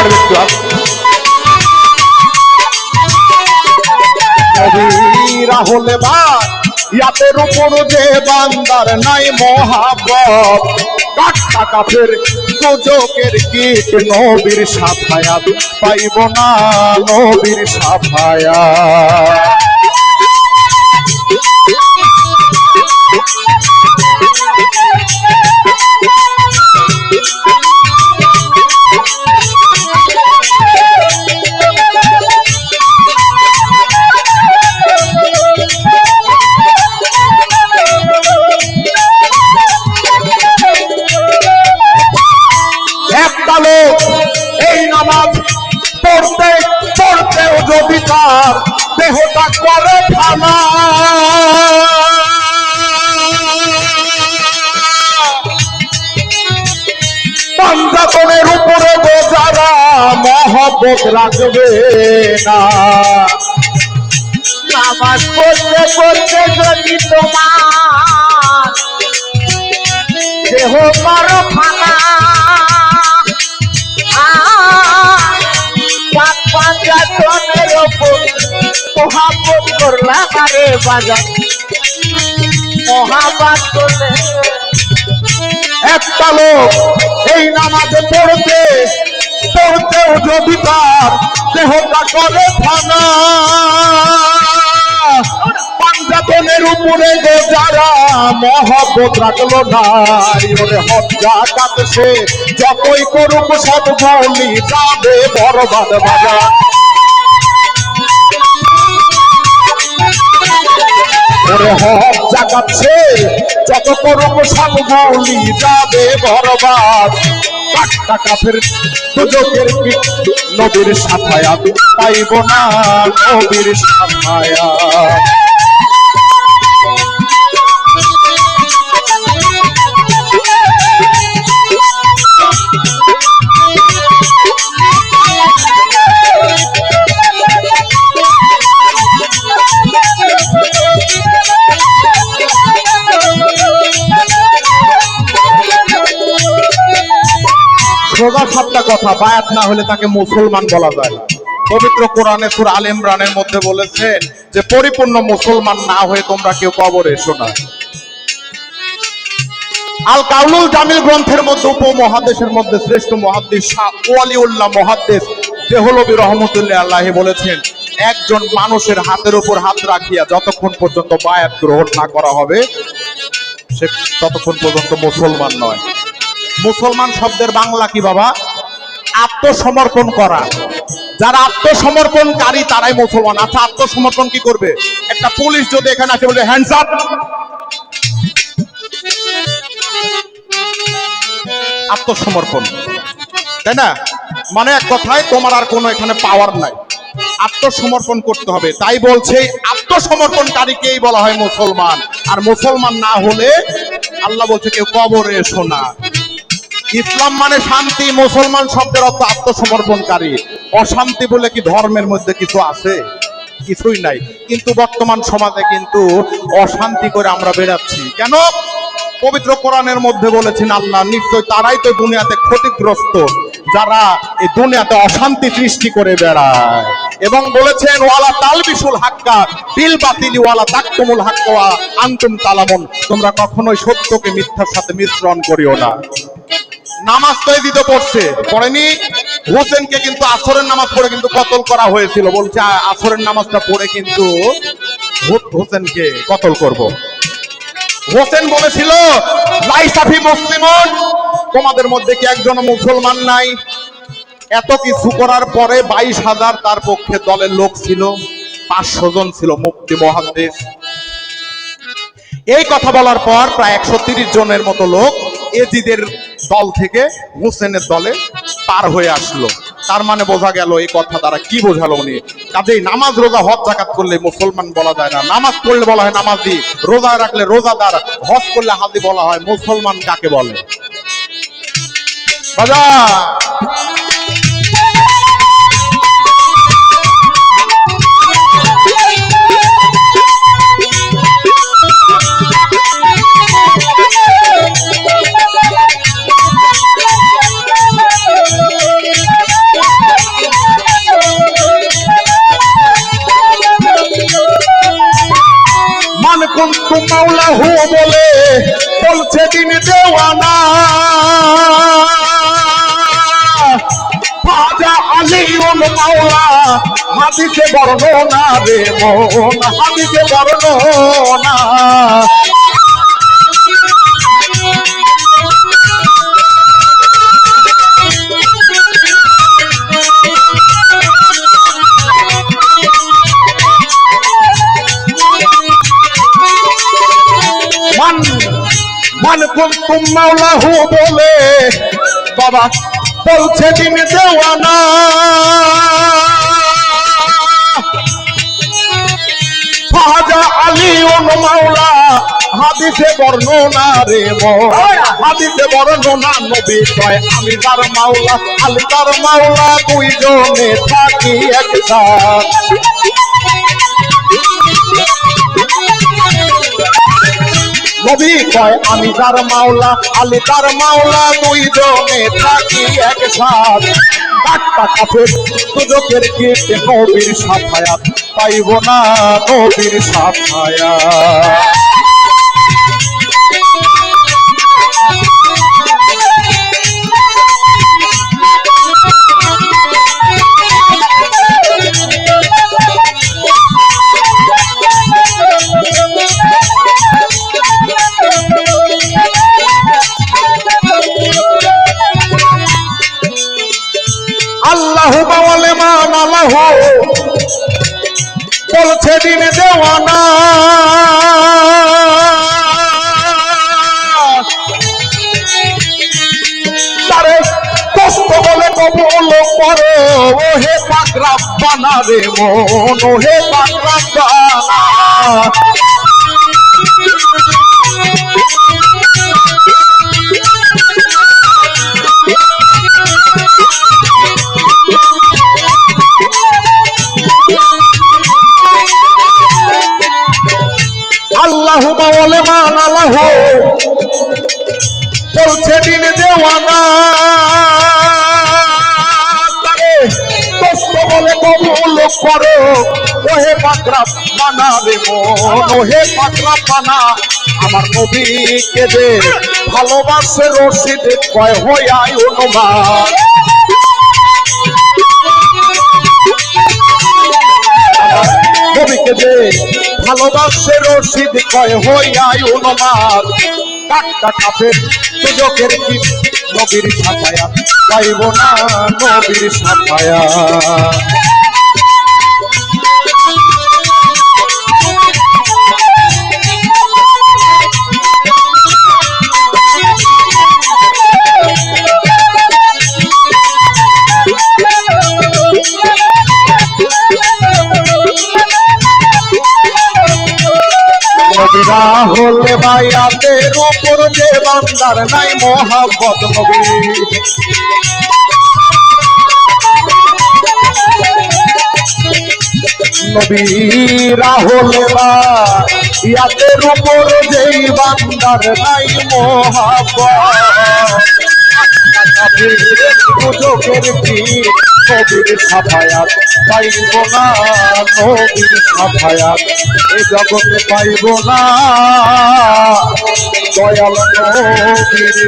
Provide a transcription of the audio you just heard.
পারবে একটু নবীরা হলে বা ইয়াতের উপর যে বান্দার নাই মহাবত কাটা কাফের সুযোগের কীট নবীর সাফায়া, পাইব না নবীর সাফায়া। করে ফানা পাঞ্জাতনের উপরে বোঝারা মহব্বত রাখবে না। নামাজ পড়তে যদি তোমার দেহ ফানা মহাব্বত করলাম আরে বাজার মহাবাদ করলে একটা লোক এই নামাজে পড়তে, পড়তেও যদি তার দেহটা করে ফানা পাঞ্জাতনের উপরে যে যারা মহব্বত রাখল না ওরে হত্যা কাটছে, যতই করুক সব বলি যাবে বরবাদ বাজা ওরে হক জাগাচ্ছে যত করুক সব বলি যাবে বরবাদ টাকা কাফের সুযোগের কি নবীর সাফায়া পাইব না নবীর সাফায়া কথা বায়াত না হলে তাকে মুসলমান বলা যায় না। পবিত্র কোরআনে সুর আল ইমরানের মধ্যে বলেছে যে, পরিপূর্ণ মুসলমান না হয়ে তোমরা কেউ কবরে এসো না। আল কাউলুল জামিল গ্রন্থের মধ্যে, উপমহাদেশের মধ্যে শ্রেষ্ঠ মহাদ্দেশ শাহ ওয়ালিউল্লাহ মহাদ্দেশ দেহলবী রহমতুল্লাহ আল্লাহ বলেছেন, একজন মানুষের হাতের উপর হাত রাখিয়া যতক্ষণ পর্যন্ত বায়াত গ্রহণ না করা হবে, সে ততক্ষণ পর্যন্ত মুসলমান নয়। মুসলমান শব্দের বাংলা কি বাবা? আত্মসমর্পণ করা। যারা আত্মসমর্পণকারী, তারাই মুসলমান। আচ্ছা আত্মসমর্পণ কি করবে? একটা পুলিশ যদি এখানে আসে, বলে হ্যান্ডস আপ আত্মসমর্পণ। তাই না? মানে এক কথায়, তোমার আর কোনো এখানে পাওয়ার নাই। আত্মসমর্পণ করতে হবে। তাই বলছে, আত্মসমর্পণকারীকেই বলা হয় মুসলমান। আর মুসলমান না হলে, আল্লাহ বলছে, কেউ কবরে এসো না ইসলাম মানে শান্তি, মুসলমান শব্দের অর্থ আত্মসমর্পণকারী। অশান্তি বলে কি ধর্মের মধ্যে কিছু আছে? কিছুই নাই। কিন্তু বর্তমান সমাজে কিন্তু অশান্তি করে আমরা বেড়াচ্ছি। কেন? পবিত্র কোরআনের মধ্যে বলেছেন, আল্লাহ নিশ্চয় তারাই তো দুনিয়াতে ক্ষতিগ্রস্ত, যারা এই দুনিয়াতে অশান্তি সৃষ্টি করে বেড়ায়। এবং বলেছেন, ওয়ালা তালবিসুল হাক্কা বিল বাতিলি, ওয়ালা তাকতুমুল হাক্কা আনতুম তালামুন। তোমরা কখনোই সত্যকে মিথ্যার সাথে মিশ্রণ করিও না। নামাজ তো দিতে পড়ছে। পড়েনি? হোসেনকে কিন্তু আসরের নামাজ পড়ে কিন্তু কতল করা হয়েছিল? বলছে আসরের নামাজটা পড়ে কিন্তু হোসেনকে কতল করব। হোসেন বলেছিল লাইসাফি মুসলিমন, তোমাদের মধ্যে কি একজন মুসলমান নাই? এত কিছু করার পরে বাইশ হাজার তার পক্ষে দলের লোক ছিল, পাঁচশো জন ছিল মুক্তি মহাদেশ এই কথা বলার পর প্রায় একশো জনের মতো লোক এজিদের দল থেকে হোসেনের দলে পার হয়ে আসলো। তার মানে বোঝা গেল এই কথা তারা কি বোঝালো উনি। কাজেই নামাজ রোজা, হজ, জাকাত করলে মুসলমান বলা যায় না। নামাজ পড়লে বলা হয় নামাজি, রোজা রাখলে রোজাদার, হজ করলে হাজি বলা হয় মুসলমান কাকে বলে? বাজার! মাওলা হু বলে, বলছে দিন দেওয়ানা। খাজা আলিউল মাওলা, হাদিসে বর্ণনা রে মন, হাদিসে বর্ণনা। মান কুন্তুম মাওলাহু বলে, বাবা বলছে দিন দেওয়ানা। খাজা আলী মাওলা, হাদিসে বর্ণনা রে হাদিসে বর্ণনা নবী কয়, আমি তার মাওলা, আলী তার মাওলা, দুইজনে থাকি একসাথ। নবী কয়, আমি তার মাওলা, আলী তার মাওলা দুইজনে থাকি একসাথ। ডাক্তা কাফের সুযোগের কেটে নবীর সাফায়াত, পাইব না নবীর সাফায়াত। কবল করো ও হে পাকরা বানা রে মন ও হে পাকরা বানা আল্লাহ। বলে মান বলছে দিন দেওয়ানা। কবুল করো ওহে পাকরা পানা রে মন, ওহে পাকরা পানা, আমার নবীকে দে ভালোবাসে রশিদ, কয় হইয়াই অনুমান। নবীকে যে ভালোবাসে রশিদ, কয় হইয়াই অনুমান। কাটটা কাপের সুযোগের কি নবীর সাফায়া পাইব না নবীর সাফায়া বায়াতের উপর যে বান্দার নাই মহাব্বত নবী নবীরা হলে বায়াতের উপর যেই বান্দার নাই কি নবীর পাইব না নবীর সাফায়াত এ জগতে পাইব না। দয়াল নবীর